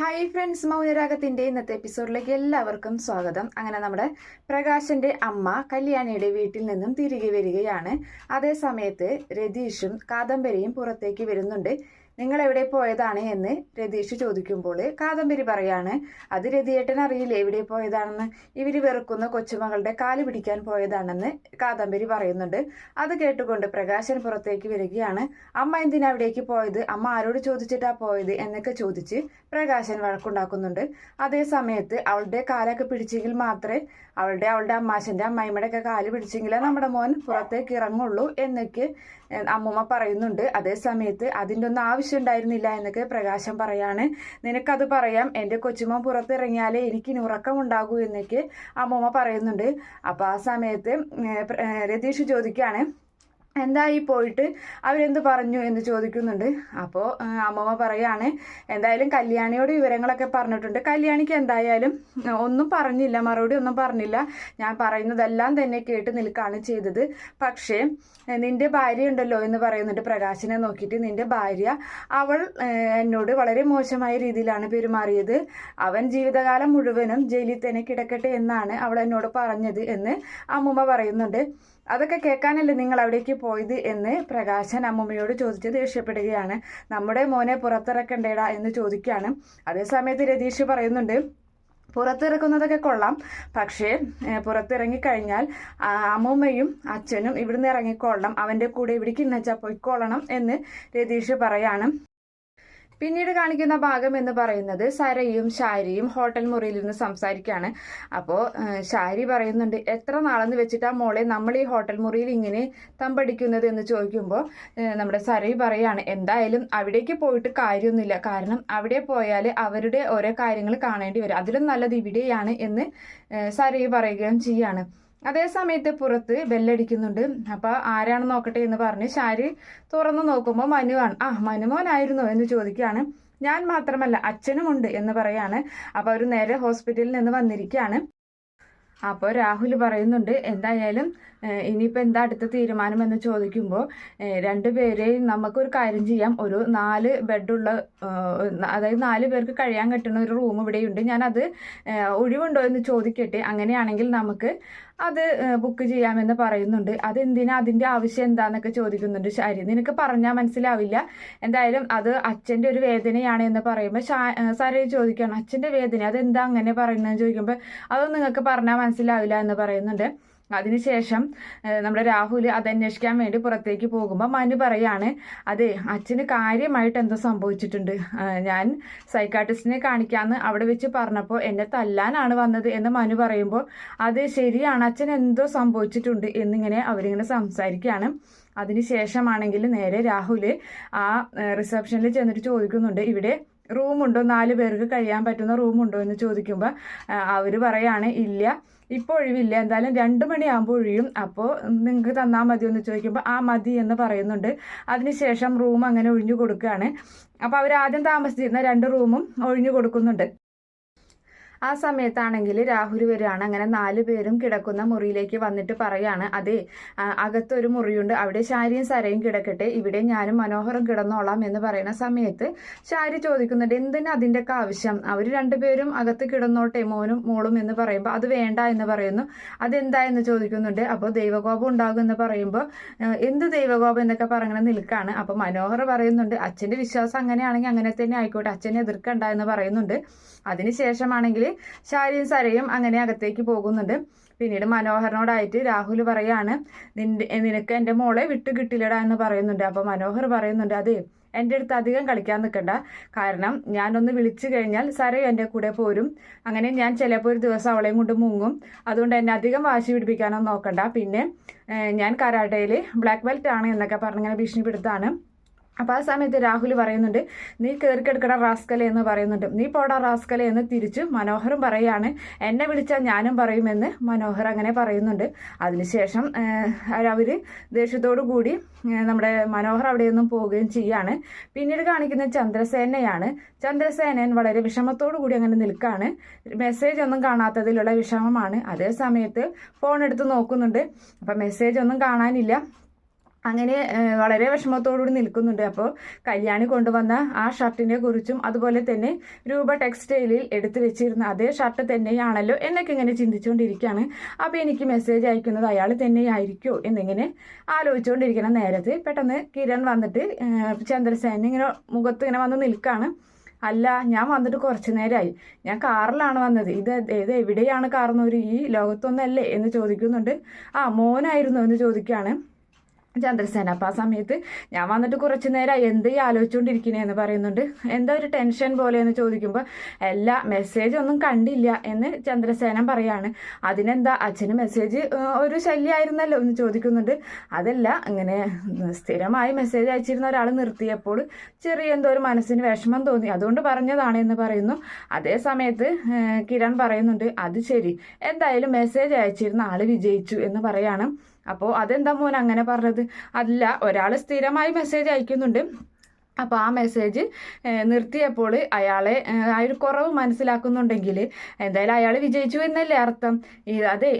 Hi friends മൗനരാഗത്തിന്റെ ഇന്നത്തെ എപ്പിസോഡിലേക്ക് എല്ലാവർക്കും സ്വാഗതം. അങ്ങനെ നമ്മുടെ പ്രകാശന്റെ അമ്മ കല്യാണിയുടെ വീട്ടിൽ നിന്നും തിരികെ വരികയാണ്. അതേ സമയത്ത് രതീഷും കാദംബരിയും പുറത്തേക്ക് വരുന്നുണ്ട്. നിങ്ങൾ എവിടെ പോയതാണ് എന്ന് രതീഷ് ചോദിക്കുമ്പോൾ കാദംബരി പറയാണ് അത് രതിയേട്ടൻ അറിയില്ല എവിടെ പോയതാണെന്ന്? ഇവർ വെറുക്കുന്ന കൊച്ചുമകളുടെ കാൽ പിടിക്കാൻ പോയതാണെന്ന് കാദംബരി പറയുന്നുണ്ട്. അത് കേട്ടുകൊണ്ട് പ്രകാശൻ പുറത്തേക്ക് വരികയാണ്. അമ്മ എന്തിനാ അവിടേക്ക് പോയത്? അമ്മ ആരോട് ചോദിച്ചിട്ടാ പോയത്? എന്നൊക്കെ ചോദിച്ച് പ്രകാശൻ വഴക്കുണ്ടാക്കുന്നുണ്ട്. അതേ സമയത്ത് അവളുടെ കാലൊക്കെ പിടിച്ചെങ്കിൽ മാത്രമേ അവളുടെ അവളുടെ അമ്മാശന്റെ അമ്മായിമ്മയുടെ ഒക്കെ കാൽ പിടിച്ചെങ്കിലേ നമ്മുടെ മോൻ പുറത്തേക്ക് ഇറങ്ങുള്ളൂ എന്നൊക്കെ അമ്മൂമ്മ പറയുന്നുണ്ട്. അതേ സമയത്ത് അതിന്റെ ഒന്നും ആവശ്യം ഉണ്ടായിരുന്നില്ല എന്നൊക്കെ പ്രകാശം പറയാണ്. നിനക്കത് പറയാം. എന്റെ കൊച്ചുമോൻ പുറത്തിറങ്ങിയാലേ എനിക്ക് ഇനി ഉറക്കമുണ്ടാകൂ എന്നൊക്കെ അമ്മൂമ്മ പറയുന്നുണ്ട്. അപ്പോൾ ആ സമയത്ത് രതീഷ് ചോദിക്കുകയാണ് എന്തായി പോയിട്ട് അവരെന്ത് പറഞ്ഞു എന്ന് ചോദിക്കുന്നുണ്ട്. അപ്പോൾ അമ്മമ്മ പറയാണ് എന്തായാലും കല്യാണിയോട് വിവരങ്ങളൊക്കെ പറഞ്ഞിട്ടുണ്ട്. കല്യാണിക്ക് എന്തായാലും ഒന്നും പറഞ്ഞില്ല മറുപടി ഒന്നും പറഞ്ഞില്ല. ഞാൻ പറയുന്നതെല്ലാം തന്നെ കേട്ട് നിൽക്കുകയാണ് ചെയ്തത്. പക്ഷേ നിന്റെ ഭാര്യ ഉണ്ടല്ലോ എന്ന് പറയുന്നുണ്ട് പ്രകാശിനെ നോക്കിയിട്ട്. നിന്റെ ഭാര്യ അവൾ എന്നോട് വളരെ മോശമായ രീതിയിലാണ് പെരുമാറിയത്. അവൻ ജീവിതകാലം മുഴുവനും ജയിലിൽ തന്നെ കിടക്കട്ടെ എന്നാണ് അവൾ എന്നോട് പറഞ്ഞത് എന്ന് അമ്മമ്മ പറയുന്നുണ്ട്. അതൊക്കെ കേൾക്കാനല്ലേ നിങ്ങൾ അവിടേക്ക് പോയത് എന്ന് പ്രകാശൻ അമ്മൂമ്മയോട് ചോദിച്ച് ദേഷ്യപ്പെടുകയാണ്. നമ്മുടെ മോനെ പുറത്തിറക്കണ്ടേടാ എന്ന് ചോദിക്കുകയാണ്. അതേസമയത്ത് രതീഷ് പറയുന്നുണ്ട് പുറത്തിറക്കുന്നതൊക്കെ കൊള്ളാം. പക്ഷേ പുറത്തിറങ്ങിക്കഴിഞ്ഞാൽ അമ്മൂമ്മയും അച്ഛനും ഇവിടുന്ന് ഇറങ്ങിക്കൊള്ളണം അവന്റെ കൂടെ ഇവിടേക്ക് ഇന്നച്ചാൽ പൊയ്ക്കൊള്ളണം എന്ന് രതീഷ് പറയാണ്. പിന്നീട് കാണിക്കുന്ന ഭാഗം എന്ന് പറയുന്നത് സരയും ഷാരിയും ഹോട്ടൽ മുറിയിൽ നിന്ന് സംസാരിക്കുകയാണ് അപ്പോൾ ഷാരി പറയുന്നുണ്ട് എത്ര നാളെന്ന് വെച്ചിട്ടാ മോളെ നമ്മൾ ഈ ഹോട്ടൽ മുറിയിൽ ഇങ്ങനെ തമ്പടിക്കുന്നത്? എന്ന് ചോദിക്കുമ്പോൾ നമ്മുടെ സരയി പറയാണ് എന്തായാലും അവിടേക്ക് പോയിട്ട് കാര്യമൊന്നുമില്ല. കാരണം അവിടെ പോയാൽ അവരുടെ ഓരോ കാര്യങ്ങൾ കാണേണ്ടി വരും. അതിലും നല്ലത് ഇവിടെയാണ് എന്ന് സരയി പറയുകയും ചെയ്യാണ്. അതേ സമയത്ത് പുറത്ത് ബെല്ലടിക്കുന്നുണ്ട്. അപ്പൊ ആരാണ് നോക്കട്ടെ എന്ന് പറഞ്ഞ് ശാരി തുറന്നു നോക്കുമ്പോൾ മനുവാണ് ആ മനുമോനായിരുന്നോ എന്ന് ചോദിക്കുകയാണ്. ഞാൻ മാത്രമല്ല അച്ഛനുമുണ്ട് എന്ന് പറയാണ്. അപ്പൊ അവർ നേരെ ഹോസ്പിറ്റലിൽ നിന്ന് വന്നിരിക്കുകയാണ്. അപ്പോൾ രാഹുൽ പറയുന്നുണ്ട് എന്തായാലും ഇനിയിപ്പോൾ എന്താ അടുത്ത തീരുമാനം എന്ന് ചോദിക്കുമ്പോൾ രണ്ടുപേരെയും നമുക്കൊരു കാര്യം ചെയ്യാം. ഒരു നാല് ബെഡുള്ള അതായത് നാല് പേർക്ക് കഴിയാൻ കിട്ടുന്ന ഒരു റൂം ഇവിടെയുണ്ട്. ഞാനത് ഒഴിവുണ്ടോ എന്ന് ചോദിക്കട്ടെ. അങ്ങനെയാണെങ്കിൽ നമുക്ക് അത് ബുക്ക് ചെയ്യാമെന്ന് പറയുന്നുണ്ട്. അതെന്തിനാ? അതിന്റെ ആവശ്യം എന്താണെന്നൊക്കെ ചോദിക്കുന്നുണ്ട് ശരി. നിനക്ക് പറഞ്ഞാൽ മനസ്സിലാവില്ല. എന്തായാലും അത് അച്ഛന്റെ ഒരു വേദനയാണ് എന്ന് പറയുമ്പോൾ സാരേ ചോദിക്കുകയാണ് അച്ഛന്റെ വേദന അതെന്താ അങ്ങനെ പറയുന്നതെന്ന് ചോദിക്കുമ്പോൾ അതൊന്നും നിങ്ങൾക്ക് പറഞ്ഞാൽ മനസ്സിലാവില്ല എന്ന് പറയുന്നുണ്ട്. അതിനുശേഷം നമ്മുടെ രാഹുൽ അത് അന്വേഷിക്കാൻ വേണ്ടി പുറത്തേക്ക് പോകുമ്പോൾ മനു പറയാണ് അതെ അച്ഛന് കാര്യമായിട്ട് എന്തോ സംഭവിച്ചിട്ടുണ്ട്. ഞാൻ സൈക്കാട്രിസ്റ്റിനെ കാണിക്കാമെന്ന് അവിടെ വെച്ച് പറഞ്ഞപ്പോൾ എന്നെ തല്ലാനാണ് വന്നത് എന്ന് മനു പറയുമ്പോൾ അത് ശരിയാണ് അച്ഛൻ എന്തോ സംഭവിച്ചിട്ടുണ്ട് എന്നിങ്ങനെ അവരിങ്ങനെ സംസാരിക്കുകയാണ്. അതിനുശേഷമാണെങ്കിൽ നേരെ രാഹുൽ ആ റിസപ്ഷനിൽ ചെന്നിട്ട് ചോദിക്കുന്നുണ്ട് ഇവിടെ റൂമുണ്ടോ? നാല് പേർക്ക് കഴിയാൻ പറ്റുന്ന റൂമുണ്ടോ എന്ന് ചോദിക്കുമ്പോൾ അവർ പറയാണ് ഇല്ല. ഇപ്പോൾ ഒഴിവില്ല. എന്തായാലും രണ്ട് മണിയാകുമ്പോൾ ഒഴിയും. അപ്പോൾ നിങ്ങൾക്ക് തന്നാൽ മതി എന്ന് ചോദിക്കുമ്പോൾ ആ മതി എന്ന് പറയുന്നുണ്ട്. അതിനുശേഷം റൂം അങ്ങനെ ഒഴിഞ്ഞു കൊടുക്കുകയാണ് അപ്പോൾ അവർ ആദ്യം താമസിച്ചിരുന്ന രണ്ട് റൂമും ഒഴിഞ്ഞു കൊടുക്കുന്നുണ്ട്. ആ സമയത്താണെങ്കിൽ രാഹുൽ വരികയാണ്. അങ്ങനെ നാല് പേരും കിടക്കുന്ന മുറിയിലേക്ക് വന്നിട്ട് പറയാണ് അതെ അകത്തൊരു മുറിയുണ്ട്. അവിടെ ശാരിയും സരയും കിടക്കട്ടെ. ഇവിടെ ഞാനും മനോഹരം കിടന്നോളാം എന്ന് പറയുന്ന സമയത്ത് ശാരി ചോദിക്കുന്നുണ്ട് എന്തിനാ അതിന്റെയൊക്കെ ആവശ്യം? അവർ രണ്ടുപേരും അകത്ത് കിടന്നോട്ടെ മോനും മോളും എന്ന് പറയുമ്പോൾ അത് വേണ്ട എന്ന് പറയുന്നു. അതെന്താ? എന്ന് ചോദിക്കുന്നുണ്ട്. അപ്പോൾ ദൈവകോപം ഉണ്ടാകും എന്ന് പറയുമ്പോൾ എന്ത് ദൈവകോപം? എന്നൊക്കെ പറഞ്ഞു നിൽക്കുകയാണ് അപ്പോൾ മനോഹർ പറയുന്നുണ്ട് അച്ഛന്റെ വിശ്വാസം അങ്ങനെയാണെങ്കിൽ അങ്ങനെ തന്നെ ആയിക്കോട്ടെ. അച്ഛനെ എതിർക്കണ്ട എന്ന് പറയുന്നുണ്ട്. അതിനുശേഷമാണെങ്കിൽ ശാരിയും സരയും അങ്ങനെ അകത്തേക്ക് പോകുന്നുണ്ട്. പിന്നീട് മനോഹരനോടായിട്ട് രാഹുൽ പറയാണ് നിന്റെ നിനക്ക് എന്റെ മോളെ വിട്ടു കിട്ടില്ലടാ എന്ന് പറയുന്നുണ്ട്. അപ്പോൾ മനോഹർ പറയുന്നുണ്ട് അതെ എന്റെ അടുത്ത് അധികം കളിക്കാൻ നിൽക്കണ്ട. കാരണം ഞാനൊന്ന് വിളിച്ചു കഴിഞ്ഞാൽ സരയും എന്റെ കൂടെ പോരും. അങ്ങനെ ഞാൻ ചിലപ്പോൾ ഒരു ദിവസം അവളെയും കൊണ്ട് മുങ്ങും. അതുകൊണ്ട് എന്നെ അധികം വാശി പിടിപ്പിക്കാനൊന്നും നോക്കണ്ട. പിന്നെ ഞാൻ കരാട്ടയിൽ ബ്ലാക്ക് ബെൽറ്റ് ആണ് എന്നൊക്കെ പറഞ്ഞിങ്ങനെ ഭീഷണിപ്പെടുത്താണ്. അപ്പോൾ ആ സമയത്ത് രാഹുൽ പറയുന്നുണ്ട് നീ കയറിക്കെടുക്കട റാസ്കലെ എന്ന് പറയുന്നുണ്ട്. നീ പോടാ റാസ്കലെ എന്ന് തിരിച്ചു മനോഹറും പറയാണ്. എന്നെ വിളിച്ചാൽ ഞാനും പറയുമെന്ന് മനോഹർ അങ്ങനെ പറയുന്നുണ്ട്. അതിനുശേഷം അവർ ദേഷ്യത്തോടു കൂടി നമ്മുടെ മനോഹർ അവിടെയൊന്നും പോവുകയും ചെയ്യാണ്. പിന്നീട് കാണിക്കുന്ന ചന്ദ്രസേനയാണ്. ചന്ദ്രസേനൻ വളരെ വിഷമത്തോടു കൂടി അങ്ങനെ നിൽക്കുകയാണ് മെസ്സേജ് ഒന്നും കാണാത്തതിലുള്ള വിഷമമാണ്. അതേ സമയത്ത് ഫോൺ എടുത്ത് നോക്കുന്നുണ്ട്. അപ്പം മെസ്സേജ് ഒന്നും കാണാനില്ല. അങ്ങനെ വളരെ വിഷമത്തോടുകൂടി നിൽക്കുന്നുണ്ട്. അപ്പോൾ കല്യാണി കൊണ്ടുവന്ന ആ ഷർട്ടിനെ കുറിച്ചും അതുപോലെ തന്നെ രൂപ ടെക്സ്റ്റൈലിൽ എടുത്തു വെച്ചിരുന്ന അതേ ഷർട്ട് തന്നെയാണല്ലോ എന്നൊക്കെ ഇങ്ങനെ ചിന്തിച്ചുകൊണ്ടിരിക്കുകയാണ്. അപ്പോൾ എനിക്ക് മെസ്സേജ് അയക്കുന്നത് അയാൾ തന്നെയായിരിക്കുമോ എന്നിങ്ങനെ ആലോചിച്ചുകൊണ്ടിരിക്കുന്ന നേരത്ത് പെട്ടെന്ന് കിരൺ വന്നിട്ട് ചന്ദ്രസേന ഇങ്ങനെ മുഖത്ത് ഇങ്ങനെ വന്ന് നിൽക്കുകയാണ്. അല്ല ഞാൻ വന്നിട്ട് കുറച്ച് നേരമായി ഞാൻ കാറിലാണ് വന്നത്. ഇത് ഇത് എവിടെയാണ് കാർന്നവർ ഈ ലോകത്തൊന്നല്ലേ എന്ന് ചോദിക്കുന്നുണ്ട്. ആ മോനായിരുന്നു എന്ന് ചോദിക്കുകയാണ്. ചന്ദ്രസേന. അപ്പം ആ സമയത്ത് ഞാൻ വന്നിട്ട് കുറച്ച് നേരം എന്ത് ആലോചിച്ചുകൊണ്ടിരിക്കണേന്ന് പറയുന്നുണ്ട്. എന്താ ഒരു ടെൻഷൻ പോലെ എന്ന് ചോദിക്കുമ്പോൾ എല്ലാ മെസ്സേജ് ഒന്നും കണ്ടില്ല എന്ന് ചന്ദ്രസേന പറയാണ്. അതിനെന്താ? അച്ഛന് മെസ്സേജ് ഒരു ശല്യമായിരുന്നല്ലോ എന്ന് ചോദിക്കുന്നുണ്ട്. അതല്ല അങ്ങനെ സ്ഥിരമായി മെസ്സേജ് അയച്ചിരുന്ന ഒരാൾ നിർത്തിയപ്പോൾ ചെറിയ എന്തോ ഒരു മനസ്സിന് വിഷമം തോന്നി. അതുകൊണ്ട് പറഞ്ഞതാണ് എന്ന് പറയുന്നു. അതേ സമയത്ത് കിരൺ പറയുന്നുണ്ട് അത് ശരി. എന്തായാലും മെസ്സേജ് അയച്ചിരുന്ന ആൾ വിജയിച്ചു എന്ന് പറയാണ്. അപ്പോൾ അതെന്താ മോൻ അങ്ങനെ പറഞ്ഞത്? അല്ല ഒരാൾ സ്ഥിരമായി മെസ്സേജ് അയക്കുന്നുണ്ട്. അപ്പോൾ ആ മെസ്സേജ് നിർത്തിയപ്പോൾ അയാളെ ആ ഒരു കുറവ് മനസ്സിലാക്കുന്നുണ്ടെങ്കിൽ എന്തായാലും അയാൾ വിജയിച്ചു എന്നല്ലേ അർത്ഥം? അതെ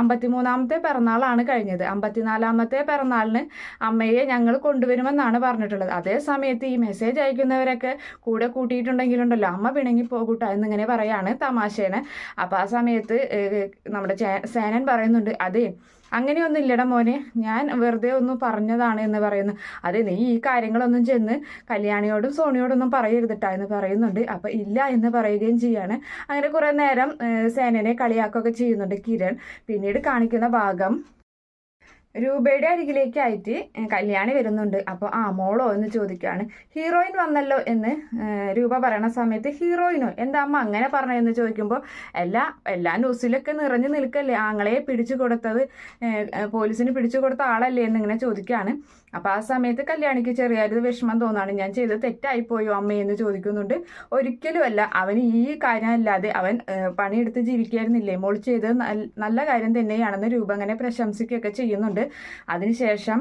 അമ്പത്തിമൂന്നാമത്തെ പിറന്നാളാണ് കഴിഞ്ഞത്. അമ്പത്തിനാലാമത്തെ പിറന്നാളിന് അമ്മയെ ഞങ്ങൾ കൊണ്ടുവരുമെന്നാണ് പറഞ്ഞിട്ടുള്ളത്. അതേ സമയത്ത് ഈ മെസ്സേജ് അയക്കുന്നവരൊക്കെ കൂടെ കൂട്ടിയിട്ടുണ്ടെങ്കിലുണ്ടല്ലോ അമ്മ പിണങ്ങി പോകൂട്ട എന്നിങ്ങനെ പറയാണ് തമാശേനെ. അപ്പോൾ ആ സമയത്ത് നമ്മുടെ സേനൻ പറയുന്നുണ്ട് അതെ അങ്ങനെയൊന്നും മോനെ. ഞാൻ വെറുതെ ഒന്ന് പറഞ്ഞതാണ് എന്ന് പറയുന്നു. അതെ നീ ഈ കാര്യങ്ങളൊന്നും ചെന്ന് കല്യാണിയോടും സോണിയോടൊന്നും പറയരുതിട്ടാ എന്ന് പറയുന്നുണ്ട്. അപ്പം ഇല്ല എന്ന് പറയുകയും ചെയ്യാണ്. അങ്ങനെ കുറേ നേരം സേനനെ കളിയാക്കുകയൊക്കെ ചെയ്യുന്നുണ്ട് കിരൺ. പിന്നീട് കാണിക്കുന്ന ഭാഗം രൂപയുടെ അരികിലേക്കായിട്ട് കല്യാണി വരുന്നുണ്ട്. അപ്പോൾ ആ മോളോ എന്ന് ചോദിക്കുകയാണ്. ഹീറോയിൻ വന്നല്ലോ എന്ന് രൂപ പറയണ സമയത്ത് ഹീറോയിനോ എന്താ അമ്മ അങ്ങനെ പറഞ്ഞതെന്ന് ചോദിക്കുമ്പോൾ എല്ലാ എല്ലാ ന്യൂസിലൊക്കെ നിറഞ്ഞു നിൽക്കല്ലേ? ആങ്ങളെ പിടിച്ചു കൊടുത്തത് പോലീസിന് പിടിച്ചു കൊടുത്ത ആളല്ലേ? എന്ന് ഇങ്ങനെ ചോദിക്കുകയാണ്. അപ്പോൾ ആ സമയത്ത് കല്യാണിക്ക് ചെറിയൊരു വിഷമം തോന്നാണ്. ഞാൻ ചെയ്തത് തെറ്റായിപ്പോയോ അമ്മയെന്ന് ചോദിക്കുന്നുണ്ട്. ഒരിക്കലുമല്ല. അവൻ ഈ കാര്യമല്ലാതെ അവൻ പണിയെടുത്ത് ജീവിക്കായിരുന്നില്ലേ? മോൾ ചെയ്തത് നല്ല കാര്യം തന്നെയാണെന്ന് രൂപ അങ്ങനെ പ്രശംസിക്കുകയൊക്കെ ചെയ്യുന്നുണ്ട്. അതിനുശേഷം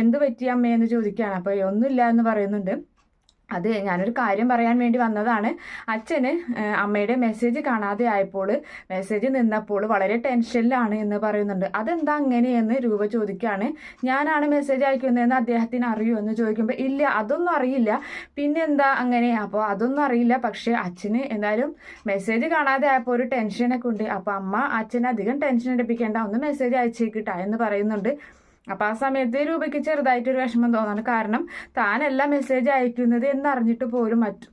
എന്ത് പറ്റി അമ്മയെന്ന് ചോദിക്കുകയാണ്. അപ്പോൾ ഒന്നുമില്ല എന്ന് പറയുന്നുണ്ട്. അത് ഞാനൊരു കാര്യം പറയാൻ വേണ്ടി വന്നതാണ്. അച്ഛന് അമ്മയുടെ മെസ്സേജ് കാണാതെ ആയപ്പോൾ മെസ്സേജ് നിന്നപ്പോൾ വളരെ ടെൻഷനിലാണ് എന്ന് പറയുന്നുണ്ട്. അതെന്താ അങ്ങനെയെന്ന് രൂപ ചോദിക്കുകയാണ്. ഞാനാണ് മെസ്സേജ് അയക്കുന്നതെന്ന് അദ്ദേഹത്തിന് അറിയുമോ എന്ന് ചോദിക്കുമ്പോൾ ഇല്ല അതൊന്നും അറിയില്ല. പിന്നെ എന്താ അങ്ങനെ? അപ്പോൾ അതൊന്നും അറിയില്ല. പക്ഷേ അച്ഛന് എന്തായാലും മെസ്സേജ് കാണാതെ ആയപ്പോൾ ഒരു ടെൻഷനൊക്കെ ഉണ്ട്. അപ്പോൾ അമ്മ അച്ഛനെ അധികം ടെൻഷൻ എടുപ്പിക്കേണ്ട ഒന്ന് മെസ്സേജ് അയച്ചേക്കിട്ടാ എന്ന് പറയുന്നുണ്ട്. അപ്പോൾ ആ സമയത്ത് രൂപയ്ക്ക് ചെറുതായിട്ടൊരു വിഷമം തോന്നാണ് കാരണം താനല്ല മെസ്സേജ് അയക്കുന്നത് എന്നറിഞ്ഞിട്ട് പോലും മറ്റു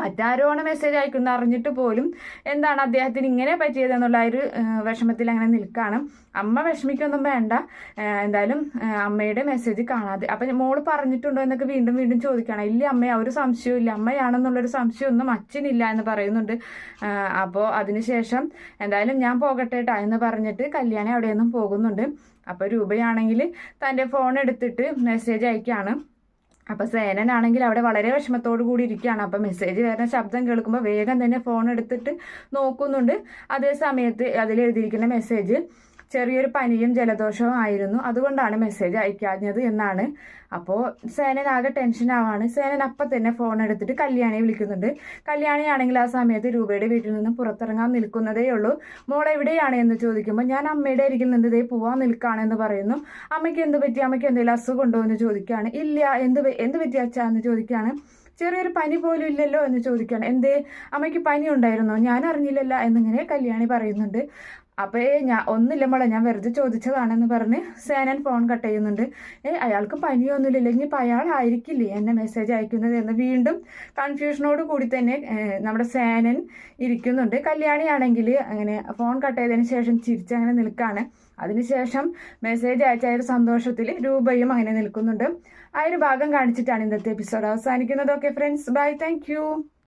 മറ്റാരോണ് മെസ്സേജ് അയക്കുന്ന അറിഞ്ഞിട്ട് പോലും എന്താണ് അദ്ദേഹത്തിന് ഇങ്ങനെ പറ്റിയതെന്നുള്ള ഒരു വിഷമത്തിൽ അങ്ങനെ നിൽക്കുകയാണ് അമ്മ വിഷമിക്കൊന്നും വേണ്ട. എന്തായാലും അമ്മയുടെ മെസ്സേജ് കാണാതെ. അപ്പം മോൾ പറഞ്ഞിട്ടുണ്ടോ എന്നൊക്കെ വീണ്ടും വീണ്ടും ചോദിക്കണം ഇല്ല അമ്മ ഒരു സംശയവും ഇല്ല. അമ്മയാണെന്നുള്ളൊരു സംശയമൊന്നും അച്ഛനില്ല എന്ന് പറയുന്നുണ്ട്. അപ്പോൾ അതിനുശേഷം എന്തായാലും ഞാൻ പോകട്ടെ ട്ടാ എന്ന് പറഞ്ഞിട്ട് കല്യാണി അവിടെ നിന്നും പോകുന്നുണ്ട്. അപ്പോൾ രൂപയാണെങ്കിൽ തന്റെ ഫോൺ എടുത്തിട്ട് മെസ്സേജ് അയക്കുകയാണ് അപ്പോൾ സേനനാണെങ്കിൽ അവിടെ വളരെ വിഷമത്തോടു കൂടി ഇരിക്കുകയാണ്. അപ്പോൾ മെസ്സേജ് വരുന്ന ശബ്ദം കേൾക്കുമ്പോൾ വേഗം തന്നെ ഫോൺ എടുത്തിട്ട് നോക്കുന്നുണ്ട്. അതേ സമയത്ത് അതിൽ എഴുതിയിരിക്കുന്ന മെസ്സേജ് ചെറിയൊരു പനിയും ജലദോഷവും ആയിരുന്നു. അതുകൊണ്ടാണ് മെസ്സേജ് അയക്കാഞ്ഞത് എന്നാണ്. അപ്പോൾ സേനൻ ആകെ ടെൻഷൻ ആവാണ്. സേനൻ അപ്പം തന്നെ ഫോൺ എടുത്തിട്ട് കല്യാണിയെ വിളിക്കുന്നുണ്ട്. കല്യാണിയാണെങ്കിൽ ആ സമയത്ത് രൂപയുടെ വീട്ടിൽ നിന്ന് പുറത്തിറങ്ങാൻ നിൽക്കുന്നതേ ഉള്ളൂ. മോൾ എവിടെയാണ് എന്ന് ചോദിക്കുമ്പോൾ ഞാൻ അമ്മയുടെ അരികിൽ നിന്ന് ഇതേ പോവാൻ നിൽക്കുകയാണെന്ന് പറയുന്നു. അമ്മയ്ക്ക് എന്ത് പറ്റി? അമ്മയ്ക്ക് എന്തെങ്കിലും അസുഖം ഉണ്ടോ? എന്ന് ചോദിക്കുകയാണ്. ഇല്ല എന്ത് എന്ത് പറ്റി അച്ഛാ? എന്ന് ചോദിക്കുകയാണ്. ചെറിയൊരു പനി പോലും ഇല്ലല്ലോ? എന്ന് ചോദിക്കുകയാണ്. എന്തേ? അമ്മയ്ക്ക് പനി ഉണ്ടായിരുന്നോ? ഞാൻ അറിഞ്ഞില്ലല്ലോ എന്നിങ്ങനെ കല്യാണി പറയുന്നുണ്ട്. അപ്പോൾ ഞാൻ ഒന്നുമില്ല മോളെ ഞാൻ വെറുതെ ചോദിച്ചതാണെന്ന് പറഞ്ഞ് സേനൻ ഫോൺ കട്ട് ചെയ്യുന്നുണ്ട്. ഏ അയാൾക്ക് പനിയൊന്നുമില്ലല്ലോ ഇപ്പം അയാളായിരിക്കില്ലേ എന്നെ മെസ്സേജ് അയക്കുന്നത് എന്ന് വീണ്ടും കൺഫ്യൂഷനോട് കൂടി തന്നെ നമ്മുടെ സേനൻ ഇരിക്കുന്നുണ്ട്. കല്യാണിയാണെങ്കിൽ അങ്ങനെ ഫോൺ കട്ട് ചെയ്തതിന് ശേഷം ചിരിച്ചങ്ങനെ നിൽക്കുകയാണ് അതിനുശേഷം മെസ്സേജ് അയച്ച ആ ഒരു സന്തോഷത്തിൽ രൂപയും അങ്ങനെ നിൽക്കുന്നുണ്ട്. ആ ഒരു ഭാഗം കാണിച്ചിട്ടാണ് ഇന്നത്തെ എപ്പിസോഡ് അവസാനിക്കുന്നത്. Okay friends bye thank